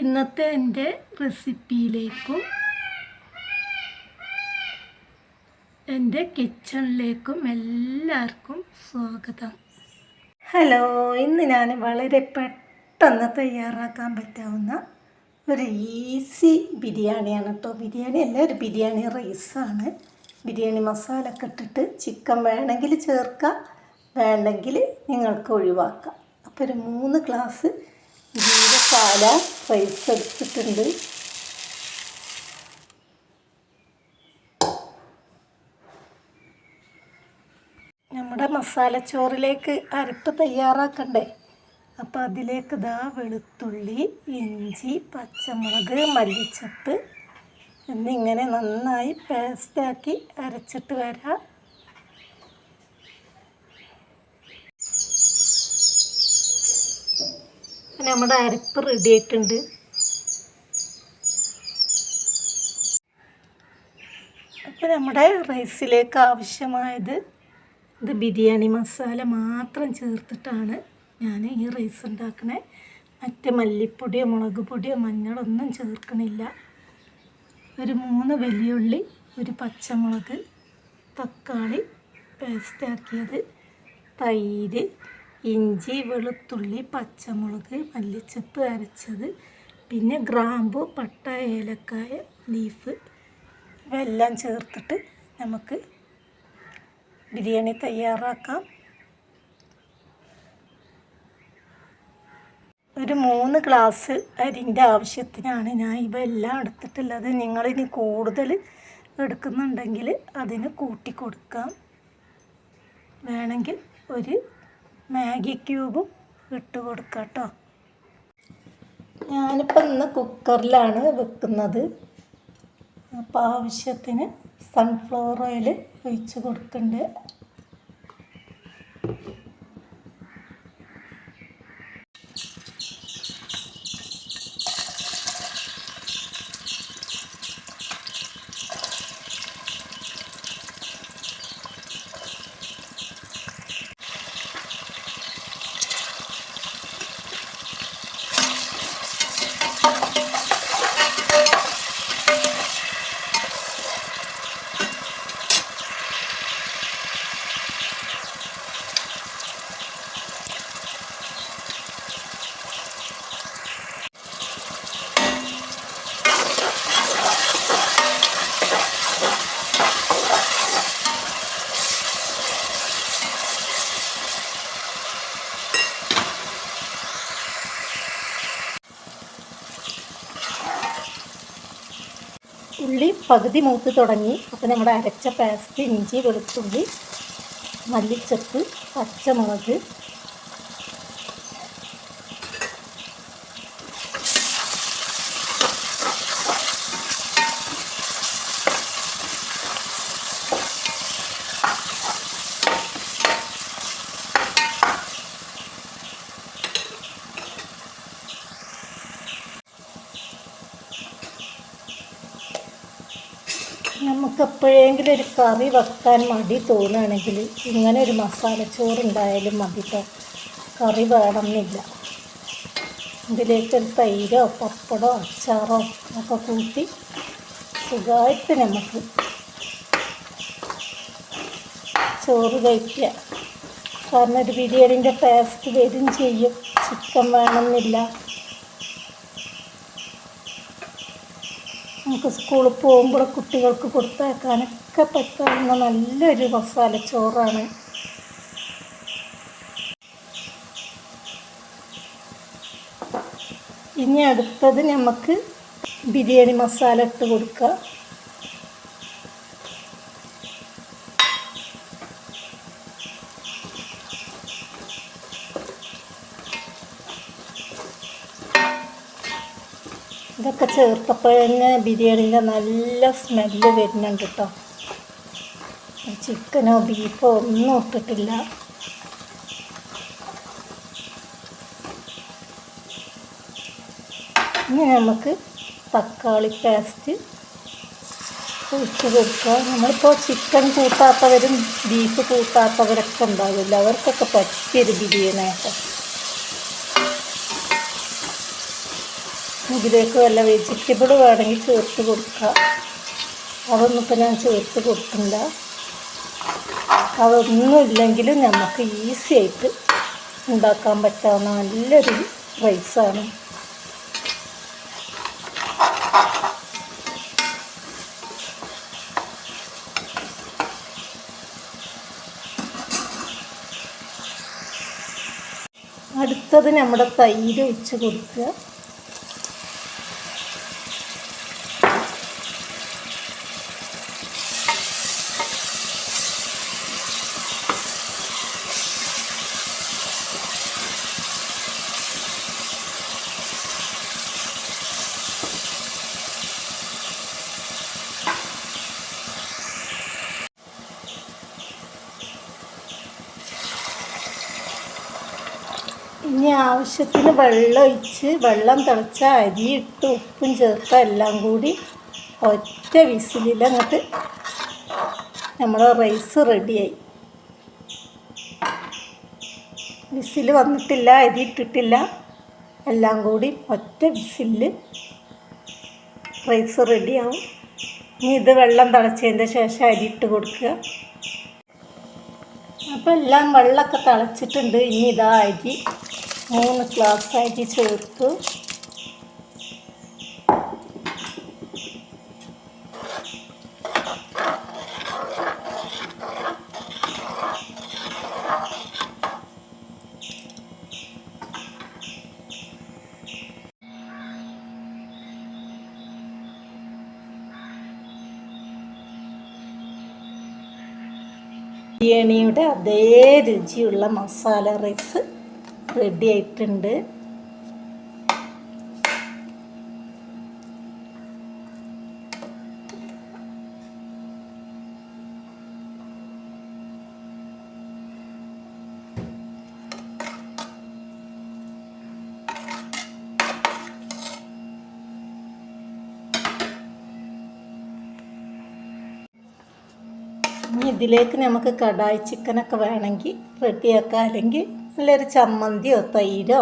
ഇന്നത്തെ എന്റെ റെസിപ്പിയിലേക്കും എന്റെ കിച്ചണിലേക്കും എല്ലാവർക്കും സ്വാഗതം. ഹലോ ഇന്ന് ഞാൻ വളരെ പെട്ടെന്ന് തയ്യാറാക്കാൻ പറ്റാവുന്ന ഒരു ഈസി ബിരിയാണിയാണ് കേട്ടോ. ബിരിയാണി അല്ല ഒരു ബിരിയാണി റൈസാണ്. ബിരിയാണി മസാല ഒക്കെ ഇട്ടിട്ട് ചിക്കൻ വേണമെങ്കിൽ ചേർക്കാം വേണ്ടെങ്കിൽ നിങ്ങൾക്ക് ഒഴിവാക്കാം. അപ്പോൾ ഒരു മൂന്ന് ഗ്ലാസ് ജീരകാല റൈസ് എടുത്തിട്ടുണ്ട്. നമ്മുടെ മസാലച്ചോറിലേക്ക് അരപ്പ് തയ്യാറാക്കണ്ടേ? അപ്പോൾ അതിലേക്ക് ദാ വെളുത്തുള്ളി ഇഞ്ചി പച്ചമുളക് മല്ലിച്ചപ്പ് എന്നിങ്ങനെ നന്നായി പേസ്റ്റാക്കി അരച്ചിട്ട് വരാം. നമ്മുടെ അരപ്പ് റെഡി ആയിട്ടുണ്ട്. അപ്പോൾ നമ്മുടെ റൈസിലേക്ക് ആവശ്യമായത് ഇത് ബിരിയാണി മസാല മാത്രം ചേർത്തിട്ടാണ് ഞാൻ ഈ റൈസ് ഉണ്ടാക്കണേ. മറ്റ് മല്ലിപ്പൊടിയോ മുളക് പൊടിയോ മഞ്ഞളൊന്നും ചേർക്കണില്ല. ഒരു മൂന്ന് വലിയുള്ളി ഒരു പച്ചമുളക് തക്കാളി പേസ്റ്റാക്കിയത് തൈര് ഇഞ്ചി വെളുത്തുള്ളി പച്ചമുളക് മല്ലിച്ചപ്പ് അരച്ചത്. പിന്നെ ഗ്രാമ്പു പട്ട ഏലക്കായ ലീഫ് ഇവയെല്ലാം ചേർത്തിട്ട് നമുക്ക് ബിരിയാണി തയ്യാറാക്കാം. ഒരു മൂന്ന് ഗ്ലാസ് അരിന്റെ ആവശ്യത്തിനാണ് ഞാൻ ഇവയെല്ലാം എടുത്തിട്ടുള്ളത്. നിങ്ങളിനി കൂടുതൽ എടുക്കുന്നുണ്ടെങ്കിൽ അതിന് കൂട്ടി കൊടുക്കാം. വേണമെങ്കിൽ ഒരു മാഗി ക്യൂബും ഇട്ട് കൊടുക്കാം കേട്ടോ ഞാനിപ്പോൾ ഇന്ന് കുക്കറിലാണ് വെക്കുന്നത്. അപ്പോൾ ആവശ്യത്തിന് സൺഫ്ലവർ ഓയിൽ ഒഴിച്ച് കൊടുക്കുന്നുണ്ട് ഉള്ളി പകുതി മൂത്ത് തുടങ്ങി. അപ്പോൾ നമ്മുടെ അരച്ച പേസ്റ്റ് ഇഞ്ചി വെളുത്തുള്ളി മല്ലിച്ചപ്പ് പച്ചമുളക് നമുക്ക് എപ്പോഴെങ്കിലും ഒരു കറി വെക്കാൻ മടി തോന്നുകയാണെങ്കിൽ ഇങ്ങനെ ഒരു മസാല ഉണ്ടായാലും മതി കറി വേണമെന്നില്ല. ഇതിലേക്ക് ഒരു തൈരോ പപ്പടോ അച്ചാറോ ഒക്കെ കൂട്ടി സുഖമായിട്ട് നമുക്ക് ചോറ് കഴിക്കുക കാരണം ഒരു ബിരിയാണിന്റെ ടേസ്റ്റ് വരും ചെയ്യും. ചിക്കൻ വേണമെന്നില്ല. നമുക്ക് സ്കൂളിൽ പോകുമ്പോൾ കുട്ടികൾക്ക് കൊടുത്തേക്കാനൊക്കെ പറ്റുന്ന നല്ലൊരു മസാല ചോറാണ്. ഇനി അടുത്തത് നമുക്ക് ബിരിയാണി മസാല ഇട്ട് കൊടുക്കുക ഇതൊക്കെ ചേർത്തപ്പോൾ തന്നെ ബിരിയാണീന്റെ നല്ല സ്മെല്ല് വരുന്നുണ്ട് കേട്ടോ. ചിക്കനോ ബീഫോ ഒന്നും ഇട്ടിട്ടില്ല. ഇനി നമുക്ക് തക്കാളി പേസ്റ്റ് ഒഴിച്ച് കൊടുക്കുക നമ്മളിപ്പോൾ ചിക്കൻ കൂട്ടാത്തവരും ബീഫ് കൂട്ടാത്തവരൊക്കെ ഉണ്ടാവില്ല? അവർക്കൊക്കെ പറ്റിയൊരു ബിരിയാണി കേട്ടോ ഇതിലേക്ക് വല്ല വെജിറ്റബിൾ വേണമെങ്കിൽ ചേർത്ത് കൊടുക്കുക അതൊന്നും ഇപ്പം ഞാൻ ചേർത്ത് കൊടുക്കണ്ട. അതൊന്നും ഇല്ലെങ്കിലും നമുക്ക് ഈസി ആയിട്ട് ഉണ്ടാക്കാൻ പറ്റാവുന്ന നല്ലൊരു റൈസാണ് അടുത്തത് നമ്മുടെ തൈര് ഒഴിച്ച് കൊടുക്കുക. ഇനി ആവശ്യത്തിന് വെള്ളം ഒഴിച്ച് വെള്ളം തിളച്ച അരി ഇട്ട് ഉപ്പും ചേർത്ത എല്ലാം കൂടി ഒറ്റ വിസിലിൽ അങ്ങോട്ട് നമ്മുടെ റൈസ് റെഡിയായി. വിസിൽ വന്നിട്ടില്ല അരി ഇട്ടിട്ടില്ല. എല്ലാം കൂടി ഒറ്റ വിസിലിൽ റൈസ് റെഡിയാവും. ഇനി ഇത് വെള്ളം തിളച്ചതിന്റെ ശേഷം അരി ഇട്ട് കൊടുക്കുക. അപ്പോൾ എല്ലാം വെള്ളമൊക്കെ തിളച്ചിട്ടുണ്ട്. ഇനി ഇതാ അരി മൂന്ന് ഗ്ലാസ് അരി ചേർത്തു. ബിരിയാണിയുടെ അതേ രുചിയുള്ള മസാല റൈസ് റെഡി ആയിട്ടുണ്ട്. ഇനി ഇതിലേക്ക് നമുക്ക് കടായി ചിക്കനൊക്കെ വേണമെങ്കിൽ റെഡിയാക്കാം. അല്ലെങ്കിൽ നല്ലൊരു ചമ്മന്തിയോ തൈരോ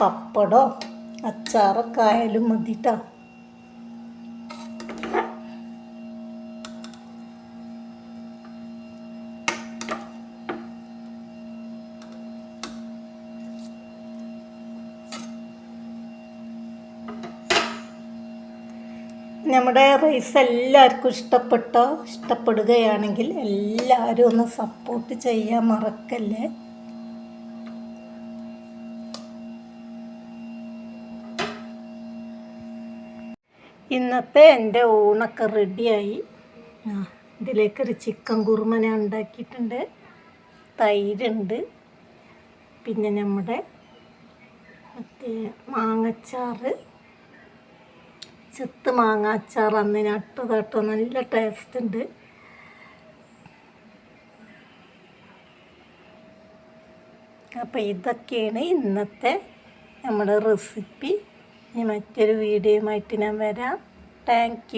പപ്പടോ അച്ചാറൊക്കെ ആയാലും മതി കേട്ടോ നമ്മുടെ റൈസ് എല്ലാവർക്കും ഇഷ്ടപ്പെട്ടോ? ഇഷ്ടപ്പെടുകയാണെങ്കിൽ എല്ലാവരും ഒന്ന് സപ്പോർട്ട് ചെയ്യാൻ മറക്കല്ലേ? ഇന്നത്തെ എന്റെ ഊണൊക്കെ റെഡിയായി ഇതിലേക്കൊരു ചിക്കൻ കുറുമന ഉണ്ടാക്കിയിട്ടുണ്ട്. തൈരുണ്ട്. പിന്നെ നമ്മുടെ മറ്റേ മാങ്ങച്ചാറ്. ചെത്ത് മാങ്ങ അച്ചാർ അന്ന് തട്ട് നല്ല ടേസ്റ്റ് ഉണ്ട്. അപ്പോൾ ഇതൊക്കെയാണ് ഇന്നത്തെ നമ്മുടെ റെസിപ്പി ഇനി മറ്റൊരു വീഡിയോയുമായിട്ട് ഞാൻ വരാം. താങ്ക്